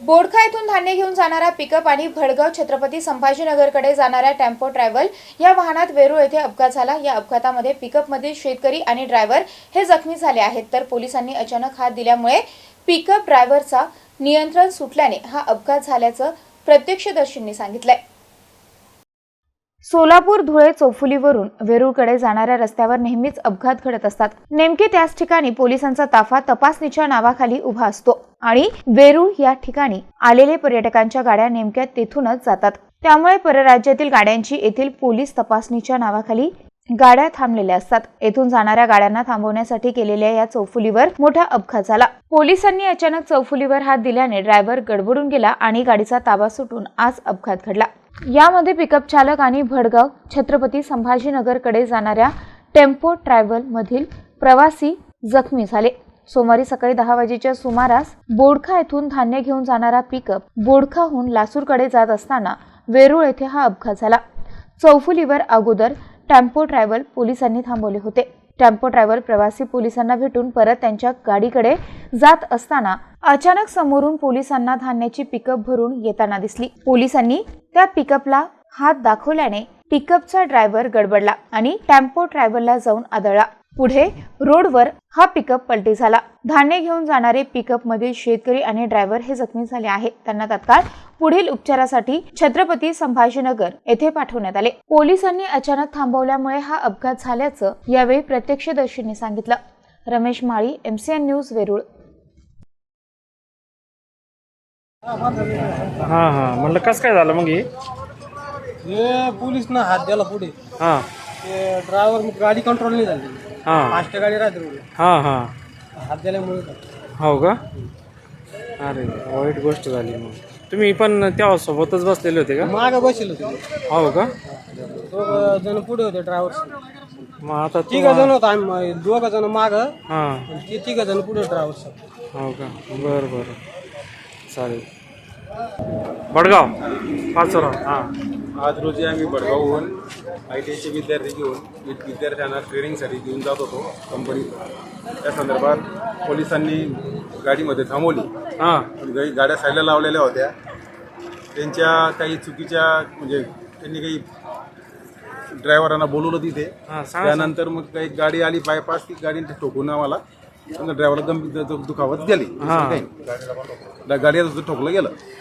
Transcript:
बोडखा येथून धान्य घेऊन जाणारा पिकअप आणि भडगाव छत्रपती संभाजीनगरकडे जाणाऱ्या टेम्पो ट्रॅव्हल या वाहनात वेरूळ येथे अपघात झाला. या अपघातामध्ये पिकअपमधील शेतकरी आणि ड्रायव्हर हे जखमी झाले आहेत. तर पोलिसांनी अचानक हात दिल्यामुळे पिकअप ड्रायव्हरचा नियंत्रण सुटल्याने हा अपघात झाल्याचं प्रत्यक्षदर्शींनी सांगितलंय. सोलापूर धुळे चौफुलीवरून वेरूळकडे जाणाऱ्या रस्त्यावर नेहमीच अपघात घडत असतात. नेमके त्याच ठिकाणी पोलिसांचा ताफा तपासणीच्या नावाखाली उभा असतो आणि वेरूळ या ठिकाणी आलेले पर्यटकांच्या गाड्या नेमक्या तेथूनच जातात. त्यामुळे परराज्यातील गाड्यांची येथील पोलीस तपासणीच्या नावाखाली गाड्या थांबलेल्या असतात. येथून जाणाऱ्या गाड्यांना थांबवण्यासाठी केलेल्या या चौफुलीवर मोठा अपघात झाला. पोलिसांनी अचानक चौफुलीवर हात दिल्याने ड्रायव्हर गडबडून गेला आणि गाडीचा ताबा सुटून आज अपघात घडला. यामध्ये पिकअप चालक आणि भडगाव छत्रपती संभाजीनगरकडे जाणाऱ्या टेम्पो ट्रॅव्हलमधील प्रवासी जखमी झाले. सोमवारी सकाळी दहा वाजेच्या सुमारास बोडखा येथून धान्य घेऊन जाणारा पिकअप बोडखाहून लासूरकडे जात असताना वेरूळ येथे हा अपघात झाला. चौफुलीवर अगोदर टेम्पो ट्रॅव्हल पोलिसांनी थांबवले होते. टेम्पो ड्रायव्हर प्रवासी पोलिसांना भेटून परत त्यांच्या गाडीकडे जात असताना अचानक समोरून पोलिसांना धान्याची पिकअप भरून येताना दिसली. पोलिसांनी त्या पिकअपला हात दाखवल्याने पिकअपचा ड्रायव्हर गडबडला आणि टेम्पो ट्रॅव्हलला जाऊन आदळला. पुढे रोडवर हा पिकअप पलटी झाला. धान्य घेऊन जाणारे पिकअप मधील शेतकरी आणि ड्रायव्हर हे जखमी झाले आहेत. त्यांना तत्काळ पुढील उपचारासाठी छत्रपती संभाजीनगर येथे पाठवण्यात आले. पोलिसांनी अचानक थांबवल्यामुळे हा अपघात झाल्याचं यावेळी प्रत्यक्षदर्शींनी सांगितलं. Ramesh Mali MCN news Verul. हां हां. म्हणलं कसं काय झालं मग हे? हे पोलीस ना हात द्याला पुढे. हां. ते ड्रायव्हर गाडी कंट्रोल नाही झाली. हां. फास्ट गाडी राहते रोड हां हां हो का? अरे वाईट गोष्ट झाली मग. तुम्ही पण तेव्हा सोबतच बसलेले होते का? माग बसेल होते. हो का? दोघ जण पुढे होते ड्रायव्हर मग आता तिघ जण होता आम्ही दोघ जण माग. हां. ते तिघ जण पुढे ड्रायव्हर हो का? बरं बरं. चालेल. बडगाव पाचोरा हां आज रोजी आम्ही बडगावहून आय टी आयचे विद्यार्थी घेऊन विद्यार्थ्यांना ट्रेनिंगसाठी घेऊन जात होतो कंपनीत त्या संदर्भात पोलिसांनी गाडीमध्ये थांबवली हां पण गाड्या साईडला लावलेल्या होत्या त्यांच्या काही चुकीच्या म्हणजे त्यांनी काही ड्रायव्हरांना बोलवलं तिथे हां त्यानंतर मग काही गाडी आली बायपास ती गाडी ठोकून आम्हाला ड्रायव्हरला गंभीर दुखावत गेली. गाडीला ठोकलं गेलं